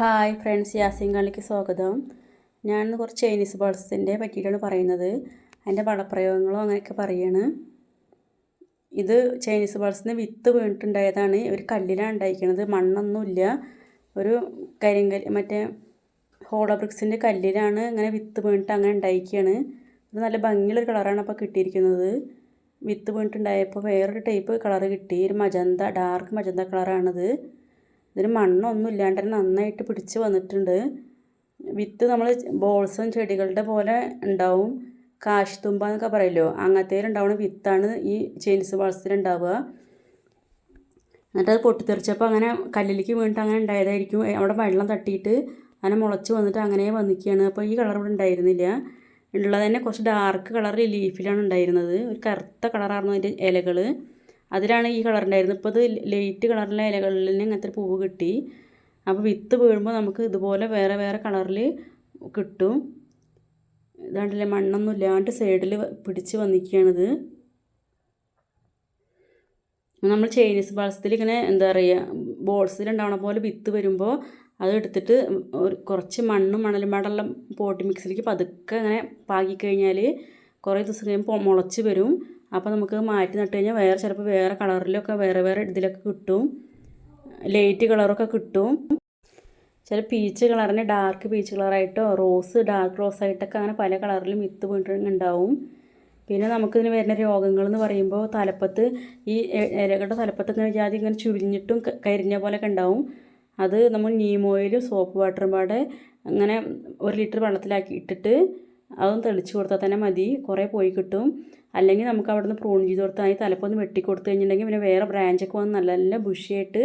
Hi friends Yasin കളിക്ക് സ്വാഗതം. ഞാൻ കുറച്ച് ചൈനീസ് ബോൾസിന്റെ പറ്റിയിട്ടാണ് പറയുന്നത്. അതിന്റെ പടപ്രയോഗങ്ങളും അങ്ങനെയൊക്കെ പറയാണ്. ഇത് ചൈനീസ് ബോൾസിന് വിത്ത് വീണിട്ടുണ്ടായതാണ്. ഒരു കല്ലിലാണ് ഉണ്ടായിരിക്കുന്നത് മണ്ണൊന്നുമില്ല. ഒരു കരിങ്കല്ല് മറ്റേ ഹോളോബ്രിക്സിന്റെ കല്ലിലാണ് ഇങ്ങനെ വിത്ത് വീണിട്ട് അങ്ങനെ ഉണ്ടായിരിക്കുകയാണ് ഇത് നല്ല ഭംഗിയുള്ളൊരു കളറാണ് അപ്പോൾ കിട്ടിയിരിക്കുന്നത്. വിത്ത് വീണിട്ടുണ്ടായപ്പോൾ വേറൊരു ടൈപ്പ് കളർ കിട്ടി. ഒരു മജന്ത ഡാർക്ക് മജന്ത കളറാണിത്. ഇതിന് മണ്ണൊന്നും ഇല്ലാണ്ട് തന്നെ നന്നായിട്ട് പിടിച്ച് വന്നിട്ടുണ്ട്. വിത്ത് നമ്മൾ ബോൾസും ചെടികളുടെ പോലെ ഉണ്ടാവും. കാശിത്തുമ്പ എന്നൊക്കെ പറയല്ലോ? അങ്ങനത്തേലുണ്ടാവുന്ന വിത്താണ് ഈ ചൈനീസ് ബോൾസിൽ ഉണ്ടാവുക. എന്നിട്ട് അത് പൊട്ടിത്തെറിച്ചപ്പോൾ അങ്ങനെ കല്ലിലേക്ക് വീണിട്ട് അങ്ങനെ ഉണ്ടായതായിരിക്കും. അവിടെ വെള്ളം തട്ടിയിട്ട് അങ്ങനെ മുളച്ച് വന്നിട്ട് അങ്ങനെ വന്നിക്കുകയാണ്. അപ്പോൾ ഈ കളർ ഇവിടെ ഉണ്ടായിരുന്നില്ല. ഉള്ളത് തന്നെ കുറച്ച് ഡാർക്ക് കളർ ലീഫിലാണ് ഉണ്ടായിരുന്നത്. ഒരു കറുത്ത കളറായിരുന്നു അതിന്റെ ഇലകൾ അതിലാണ് ഈ കളറുണ്ടായിരുന്നത് ഇപ്പോൾ അത് ലൈറ്റ് കളറിലെ ഇലകളിൽ തന്നെ ഇങ്ങനത്തെ പൂവ് കിട്ടി. അപ്പോൾ വിത്ത് വീഴുമ്പോൾ നമുക്ക് ഇതുപോലെ വേറെ വേറെ കളറിൽ കിട്ടും. ഇതാണ്ടല്ലേ മണ്ണൊന്നും ഇല്ലാണ്ട് സൈഡിൽ പിടിച്ച് വന്നിരിക്കുകയാണിത്. നമ്മൾ ചൈനീസ് ബാൾസത്തിൽ ഇങ്ങനെ എന്താ പറയുക ബോൾസിലുണ്ടാവണ പോലെ വിത്ത് വരുമ്പോൾ അത് എടുത്തിട്ട് ഒരു കുറച്ച് മണ്ണും മണലും പാടെല്ലാം പോട്ടി മിക്സിലേക്ക് പതുക്കെ അങ്ങനെ പാകിക്കഴിഞ്ഞാൽ കുറേ ദിവസം കഴിയുമ്പോൾ മുളച്ച് വരും. അപ്പോൾ നമുക്ക് മാറ്റി നട്ട് കഴിഞ്ഞാൽ വേറെ ചിലപ്പോൾ വേറെ കളറിലൊക്കെ വേറെ വേറെ ഇതിലൊക്കെ കിട്ടും. ലൈറ്റ് കളറൊക്കെ കിട്ടും. ചില പീച്ച് കളറിന് ഡാർക്ക് പീച്ച് കളറായിട്ടോ റോസ് ഡാർക്ക് റോസ് ആയിട്ടൊക്കെ അങ്ങനെ പല കളറിലും വിത്ത് പോയിട്ടുണ്ടാവും പിന്നെ നമുക്കിതിന് വരുന്ന രോഗങ്ങൾ എന്ന് പറയുമ്പോൾ തലപ്പത്ത് ഈ ഇലകളുടെ തലപ്പത്ത് ഇങ്ങനെ ജാതി ഇങ്ങനെ ചുരിഞ്ഞിട്ടും കരിഞ്ഞ പോലെയൊക്കെ ഉണ്ടാവും. അത് നമ്മൾ നീം ഓയിലും സോപ്പ് വാട്ടറും പാടെ അങ്ങനെ ഒരു ലിറ്റർ വെള്ളത്തിലാക്കി ഇട്ടിട്ട് അതും തെളിച്ച് കൊടുത്താൽ തന്നെ മതി. കുറേ പോയി കിട്ടും. അല്ലെങ്കിൽ നമുക്ക് അവിടെ നിന്ന് പ്രൂൺ ചെയ്ത് കൊടുത്താൽ അതിന് തലപ്പൊന്ന് വെട്ടിക്കൊടുത്ത് കൊടുത്തു കഴിഞ്ഞിട്ടുണ്ടെങ്കിൽ പിന്നെ വേറെ ബ്രാഞ്ചൊക്കെ വന്ന് നല്ല നല്ല ബുഷിയായിട്ട്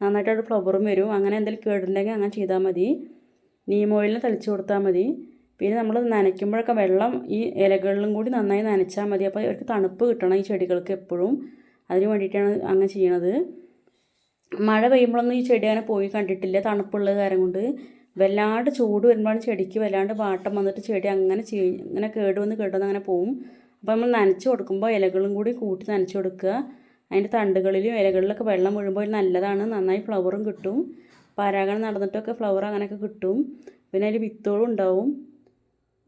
നന്നായിട്ട് അവിടെ ഫ്ലവറും വരും. അങ്ങനെ എന്തെങ്കിലും കേടുണ്ടെങ്കിൽ അങ്ങനെ ചെയ്താൽ മതി. നീം ഓയിലിന് തളിച്ച് കൊടുത്താൽ മതി. പിന്നെ നമ്മൾ നനയ്ക്കുമ്പോഴൊക്കെ വെള്ളം ഈ ഇലകളിലും കൂടി നന്നായി നനച്ചാൽ മതി. അപ്പോൾ അവർക്ക് തണുപ്പ് കിട്ടണം ഈ ചെടികൾക്ക് എപ്പോഴും. അതിന് വേണ്ടിയിട്ടാണ് അങ്ങനെ ചെയ്യണത്. മഴ പെയ്യുമ്പോഴൊന്നും ഈ ചെടി അങ്ങനെ പോയി കണ്ടിട്ടില്ല. തണുപ്പുള്ള കാര്യം കൊണ്ട് വല്ലാണ്ട് ചൂട് വരുമ്പോഴാണ് ചെടിക്ക് വല്ലാണ്ട് വാട്ടം വന്നിട്ട് ചെടി അങ്ങനെ ചെയ്യും ഇങ്ങനെ കേട് വന്ന് കേട് അങ്ങനെ പോവും. അപ്പോൾ നമ്മൾ നനച്ച് കൊടുക്കുമ്പോൾ ഇലകളും കൂടി കൂട്ടി നനച്ച് കൊടുക്കുക. അതിന്റെ തണ്ടുകളിലും ഇലകളിലൊക്കെ വെള്ളം വീഴുമ്പോൾ നല്ലതാണ്. നന്നായി ഫ്ലവറും കിട്ടും. പരാഗണം നടന്നിട്ടൊക്കെ ഫ്ലവർ അങ്ങനെയൊക്കെ കിട്ടും. പിന്നെ അതിൽ വിത്തുകളും ഉണ്ടാവും.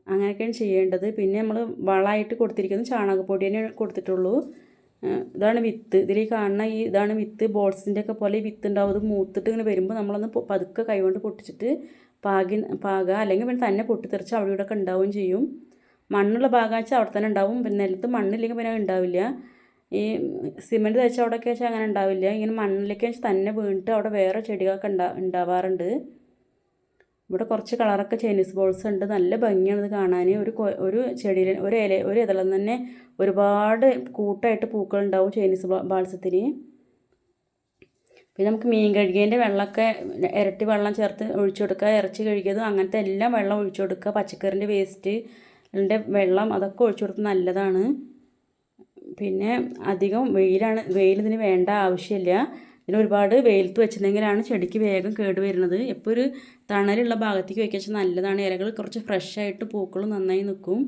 അങ്ങനെയൊക്കെയാണ് ചെയ്യേണ്ടത്. പിന്നെ നമ്മൾ വളമായിട്ട് കൊടുത്തിരിക്കുന്നത് ചാണകപ്പൊടി തന്നെ കൊടുത്തിട്ടുള്ളൂ. ഇതാണ് വിത്ത്. ഇതിൽ കാണുന്ന ഈ ഇതാണ് വിത്ത്. ബോൾസിന്റെ ഒക്കെ പോലെ ഈ വിത്ത് ഉണ്ടാവും. അത് മൂത്തിട്ട് ഇങ്ങനെ വരുമ്പോൾ നമ്മളൊന്ന് പതുക്കെ കൈകൊണ്ട് പൊട്ടിച്ചിട്ട് പാകി പാകുക അല്ലെങ്കിൽ പിന്നെ തന്നെ പൊട്ടിത്തെറിച്ച് അവിടെ ഇവിടെ ഒക്കെ ഉണ്ടാവുകയും ചെയ്യും. മണ്ണുള്ള ഭാഗം വെച്ചാൽ അവിടെ തന്നെ ഉണ്ടാവും. പിന്നെ നിലത്ത് മണ്ണില്ലെങ്കിൽ പിന്നെ ഉണ്ടാവില്ല. ഈ സിമെന്റ് തയ്ച്ച അവിടെയൊക്കെ വെച്ചാൽ അങ്ങനെ ഉണ്ടാവില്ല. ഇങ്ങനെ മണ്ണിലേക്ക് വെച്ചാൽ തന്നെ വീണിട്ട് അവിടെ വേറെ ചെടികളൊക്കെ ഉണ്ടാ ഉണ്ടാവാറുണ്ട്. ഇവിടെ കുറച്ച് കളറൊക്കെ ചൈനീസ് ബോൾസ് ഉണ്ട്. നല്ല ഭംഗിയാണ് ഇത് കാണാൻ. ഒരു ഒരു ചെടിയിൽ ഒരു ഇല ഒരു ഇതളം തന്നെ ഒരുപാട് കൂട്ടായിട്ട് പൂക്കൾ ഉണ്ടാവും ചൈനീസ് ബാൾസത്തിന് പിന്നെ നമുക്ക് മീൻ കഴുകിയതിന്റെ വെള്ളമൊക്കെ ഇരട്ടി വെള്ളം ചേർത്ത് ഒഴിച്ചു കൊടുക്കുക. ഇറച്ചി കഴുകിയതും അങ്ങനത്തെ എല്ലാം വെള്ളം ഒഴിച്ചു കൊടുക്കുക. പച്ചക്കറിന്റെ വേസ്റ്റ് ന്റെ വെള്ളം അതൊക്കെ ഒഴിച്ചു കൊടുത്ത് നല്ലതാണ്. പിന്നെ അധികം വെയിലാണ് വെയിൽ ഇതിന് വേണ്ട ആവശ്യമില്ല. ഇതിന് ഒരുപാട് വെയിലത്ത് വെച്ചിട്ടുണ്ടെങ്കിലാണ് ചെടിക്ക് വേഗം കേട് വരുന്നത്. എപ്പോൾ ഒരു തണലുള്ള ഭാഗത്തേക്ക് വെച്ചാൽ നല്ലതാണ്. ഇലകൾ കുറച്ച് ഫ്രഷായിട്ട് പൂക്കൾ നന്നായി നിൽക്കും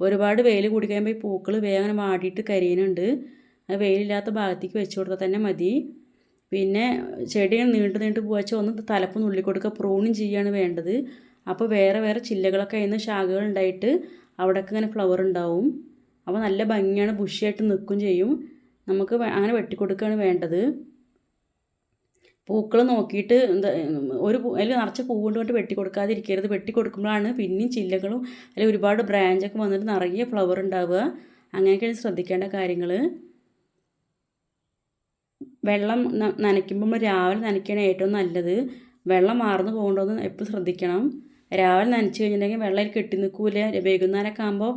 ഒരുപാട് വെയിൽ കൂടി കഴിയുമ്പോൾ ഈ പൂക്കൾ വേഗം വാടിയിട്ട് കരിയുന്നുണ്ട്. അത് വെയിലില്ലാത്ത ഭാഗത്തേക്ക് വെച്ച് കൊടുത്താൽ തന്നെ മതി. പിന്നെ ചെടി നീണ്ടു നീണ്ടു പോവാച്ചാൽ ഒന്ന് തലപ്പ് നുള്ളി കൊടുക്കുക പ്രൂണിങ് ചെയ്യുകയാണ് വേണ്ടത്. അപ്പോൾ വേറെ വേറെ ചില്ലകളൊക്കെ അതിന് ശാഖകൾ ഉണ്ടായിട്ട് അവിടെയൊക്കെ ഇങ്ങനെ ഫ്ലവർ ഉണ്ടാവും. അപ്പോൾ നല്ല ഭംഗിയാണ് ബുഷിയായിട്ട് നിൽക്കും ചെയ്യും. നമുക്ക് അങ്ങനെ വെട്ടിക്കൊടുക്കുകയാണ് വേണ്ടത്. പൂക്കൾ നോക്കിയിട്ട് എന്താ ഒരു അതിൽ നിറച്ച് പൂ കൊണ്ട് വെട്ടി കൊടുക്കാതിരിക്കരുത് വെട്ടി കൊടുക്കുമ്പോഴാണ് പിന്നെയും ചില്ലകളും അല്ലെങ്കിൽ ഒരുപാട് ബ്രാഞ്ചൊക്കെ വന്നിട്ട് നിറയെ ഫ്ലവർ ഉണ്ടാവുക. അങ്ങനെയൊക്കെയാണ് ശ്രദ്ധിക്കേണ്ട കാര്യങ്ങൾ വെള്ളം നനയ്ക്കുമ്പോൾ രാവിലെ നനയ്ക്കുകയാണ് ഏറ്റവും നല്ലത്. വെള്ളം മാറുന്നു പോകേണ്ടതെന്ന് എപ്പോഴും ശ്രദ്ധിക്കണം. രാവിലെ നനച്ച് കഴിഞ്ഞിട്ടുണ്ടെങ്കിൽ വെള്ളം കെട്ടി നിൽക്കൂല. വൈകുന്നേരമൊക്കെ ആകുമ്പോൾ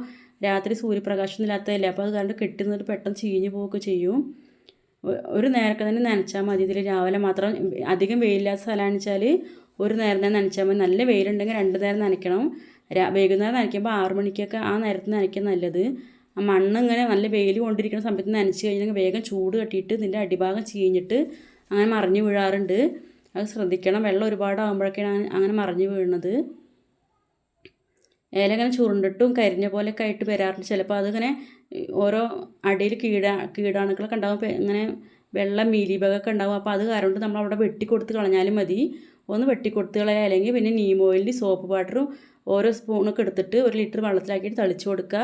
രാത്രി സൂര്യപ്രകാശം ഇല്ലാത്തതല്ലേ? അപ്പോൾ അത് കണ്ട് കെട്ടി നിന്നിട്ട് പെട്ടെന്ന് ചീഞ്ഞു പോവുകയൊക്കെ ചെയ്യും. ഒരു നേരത്തെ തന്നെ നനച്ചാൽ മതി. ഇതിൽ രാവിലെ മാത്രം അധികം വെയിലില്ലാത്ത സ്ഥലമാണെന്ന് വെച്ചാൽ ഒരു നേരം തന്നെ നനച്ചാൽ മതി. നല്ല വെയിലുണ്ടെങ്കിൽ രണ്ട് നേരം നനയ്ക്കണം. വൈകുന്നേരം നനയ്ക്കുമ്പോൾ ആറു മണിക്കൊക്കെ ആ നേരത്ത് നനയ്ക്കാൻ നല്ലത്. ആ മണ്ണ് ഇങ്ങനെ നല്ല വെയിൽ കൊണ്ടിരിക്കുന്ന സമയത്ത് നനച്ച് കഴിഞ്ഞാൽ വേഗം ചൂട് കെട്ടിയിട്ട് ഇതിന്റെ അടിഭാഗം ചീഞ്ഞിട്ട് അങ്ങനെ മറിഞ്ഞു വീഴാറുണ്ട്. അത് ശ്രദ്ധിക്കണം. വെള്ളം ഒരുപാട് ആകുമ്പോഴൊക്കെയാണ് അങ്ങനെ മറിഞ്ഞു വീഴുന്നത് ഇല ഇങ്ങനെ ചുരുണ്ടിട്ടും കരിഞ്ഞ പോലെയൊക്കെ ആയിട്ട് വരാറുണ്ട്. ചിലപ്പോൾ അതിങ്ങനെ ഓരോ അടിയിൽ കീട കീടാണുക്കളൊക്കെ ഉണ്ടാവും. ഇങ്ങനെ വെള്ളം മീലിബഗൊക്കെ ഉണ്ടാവും. അപ്പോൾ അത് കാരണം നമ്മൾ അവിടെ വെട്ടിക്കൊടുത്ത് കളഞ്ഞാലും മതി. ഒന്ന് വെട്ടിക്കൊടുത്ത് കളയുക അല്ലെങ്കിൽ പിന്നെ നീം ഓയിലിന്റെ സോപ്പ് വാട്ടറും ഓരോ സ്പൂണൊക്കെ എടുത്തിട്ട് ഒരു ലിറ്റർ വെള്ളത്തിലാക്കിയിട്ട് തളിച്ചു കൊടുക്കുക.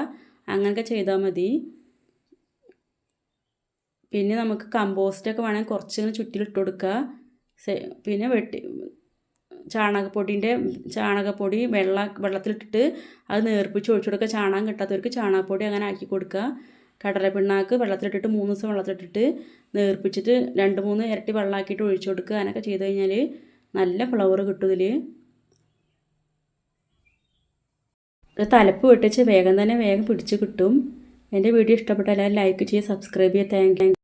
അങ്ങനെയൊക്കെ ചെയ്താൽ മതി. പിന്നെ നമുക്ക് കമ്പോസ്റ്റൊക്കെ വേണമെങ്കിൽ കുറച്ചിങ്ങനെ ചുറ്റിലിട്ട് കൊടുക്കുക. പിന്നെ വെട്ടി ചാണകപ്പൊടിന്റെ ചാണകപ്പൊടി വെള്ള വെള്ളത്തിലിട്ടിട്ട് അത് നേർപ്പിച്ച് ഒഴിച്ചു കൊടുക്കുക. ചാണകം കിട്ടാത്തവർക്ക് ചാണകപ്പൊടി അങ്ങനെ ആക്കി കൊടുക്കുക. കടലപ്പിണ്ണാക്ക് വെള്ളത്തിലിട്ടിട്ട് മൂന്ന് ദിവസം വെള്ളത്തിലിട്ടിട്ട് നേർപ്പിച്ചിട്ട് രണ്ട് മൂന്ന് ഇരട്ടി വെള്ളമാക്കിയിട്ട് ഒഴിച്ചു കൊടുക്കുക. അങ്ങനെയൊക്കെ ചെയ്ത് കഴിഞ്ഞാൽ നല്ല ഫ്ലവർ കിട്ടും ഇതിൽ ഇത് തലപ്പ് വെട്ടിച്ച് വേഗം തന്നെ വേഗം പിടിച്ച് കിട്ടും. എന്റെ വീഡിയോ ഇഷ്ടപ്പെട്ടാൽ ലൈക്ക് ചെയ്യുക സബ്സ്ക്രൈബ് ചെയ്യുക. താങ്ക്